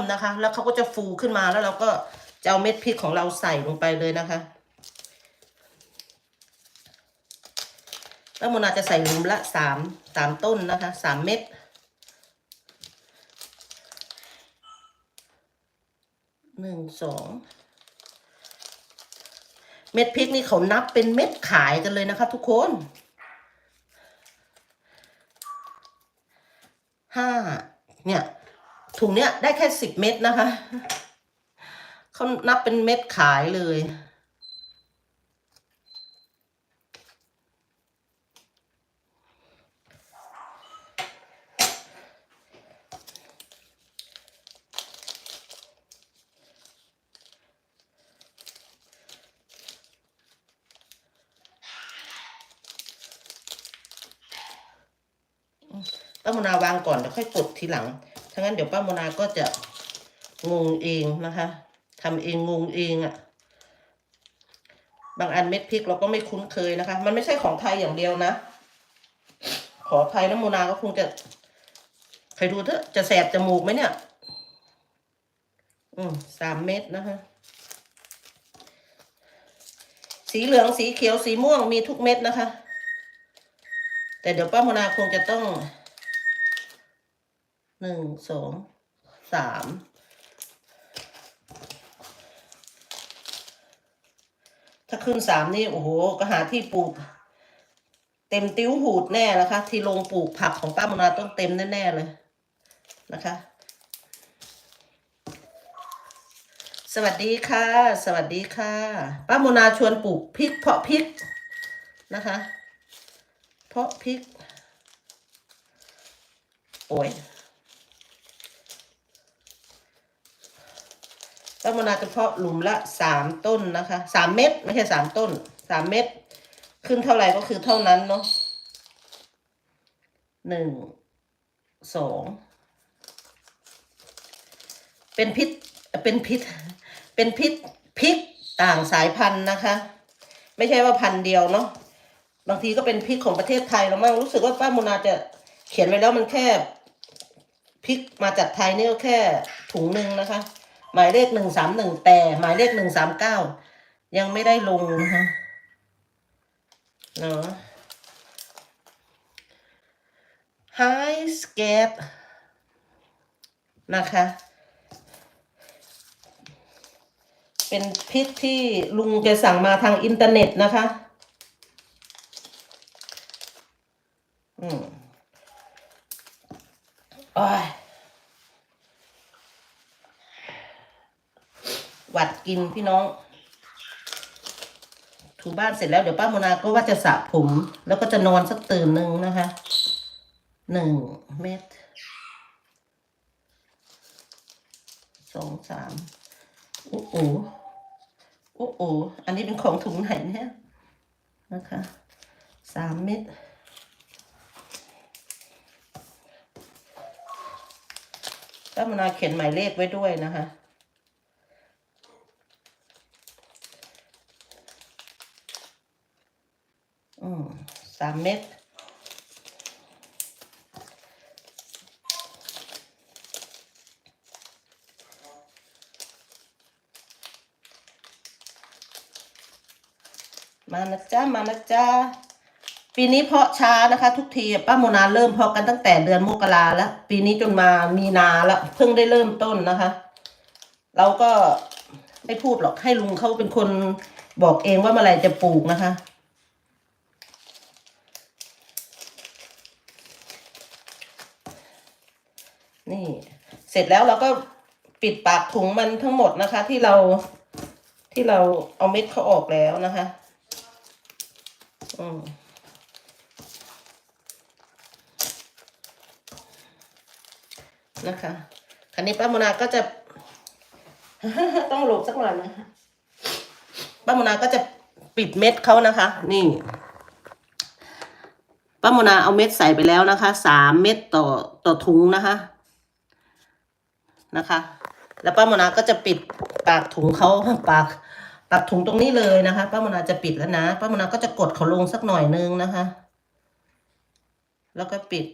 มนะคะ แล้วเขาก็จะฟูขึ้นมาแล้วเราก็จะเอาเม็ดพริกของเราใส่ลงไปเลยนะคะแล้วโมนาจะใส่หลุมละสามสามต้นนะคะสามเม็ดหนึ่งสองเม็ดพริกนี่เขานับเป็นเม็ดขายกันเลยนะคะ ทุกคนห้า ถุงเนี้ยได้แค่สิบเม็ดนะคะเขานับเป็นเม็ดขายเลยป้าโมนาวางก่อนเดี๋ยวค่อยกดทีหลัง ถ้างั้นเดี๋ยวป้าโมนาก็จะงงเองนะคะทำเองงงเองอะ่ะ บางอันเม็ดพริกเราก็ไม่คุ้นเคยนะคะ มันไม่ใช่ของไทยอย่างเดียวนะ ขออภัยนะโมนาก็คงจะ ใครดูเถอะ จะแสบจมูกไหมเนี่ย อืมสามเม็ดนะคะ สีเหลืองสีเขียวสีม่วงมีทุกเม็ดนะคะ แต่เดี๋ยวป้าโมนาคงจะต้อง หนึ่งสองสามถ้าขึ้นสามนี่โอ้โหก็หาที่ปลูก เต็มติ้วหูดแน่นะคะ ที่ลงปลูกผักของป้าโมนาต้องเต็มแน่ๆเลยนะคะ สวัสดีค่ะ สวัสดีค่ะ ป้าโมนาชวนปลูกพริกเพาะพริกนะคะ เพาะพริกโอ้ย ป้าโมนาจะเพาะหลุมละสามต้นนะคะสามเม็ดไม่ใช่สามต้นสามเม็ดขึ้นเท่าไหร่ก็คือเท่านั้นเนาะหนึ่งสองเป็นพิษเป็นพิษเป็นพิษพริกต่างสายพันธุ์นะคะ ไม่ใช่ว่าพันธุ์เดียวเนาะบางทีก็เป็นพริกของประเทศไทยแล้วมั่งรู้สึกว่าป้าโมนาจะเขียนไว้แล้วมันแค่พริกมาจากไทยนี่ก็แค่ถุงหนึ่งนะคะ หมายเลขหนึ่งสามหนึ่งแต่หมายเลขหนึ่งสามเก้ายังไม่ได้ลงนะคะเนาะ Hi Scat นะคะ เป็นพริกที่ลุงแกสั่งมาทางอินเทอร์เน็ตนะคะ อืมโอ้ย หวัดกินพี่น้อง ถูบ้านเสร็จแล้วเดี๋ยวป้าโมนาก็ว่าจะสระผม แล้วก็จะนอนสักตื่นหนึ่งนะคะหนึ่งเม็ดสองสามโอ้โหโอ้โหอันนี้เป็นของถุงไหนเนี่ยนะคะสามเม็ดป้าโมนาเขียนหมายเลขไว้ด้วยนะคะ อืมสามเม็ดมานะจ๊ะมานะจ๊ะปีนี้เพาะช้านะคะ ทุกทีป้าโมนาเริ่มเพาะกันตั้งแต่เดือนมกราแล้ว ปีนี้จนมามีนาแล้วเพิ่งได้เริ่มต้นนะคะ เราก็ไม่พูดหรอกให้ลุงเขาเป็นคนบอกเองว่าเมื่อไรจะปลูกนะคะ นี่ เสร็จแล้วเราก็ปิดปากถุงมันทั้งหมดนะคะ ที่เราที่เราเอาเม็ดเขาออกแล้วนะคะ อืมนะคะคันนี้ป้าโมนาก็จะ ต้องหลบสักหน่อยนะคะป้าโมนาก็จะปิดเม็ดเขานะคะ นี่ป้าโมนาเอาเม็ดใส่ไปแล้วนะคะ สามเม็ดต่อต่อถุงนะคะ นะคะ แล้วป้าโมนาก็จะปิดปากถุงเขาปากปากถุงตรงนี้เลยนะคะ ป้าโมนาจะปิดแล้วนะ ป้าโมนาก็จะกดเขาลงสักหน่อยนึงนะคะ แล้วก็ปิด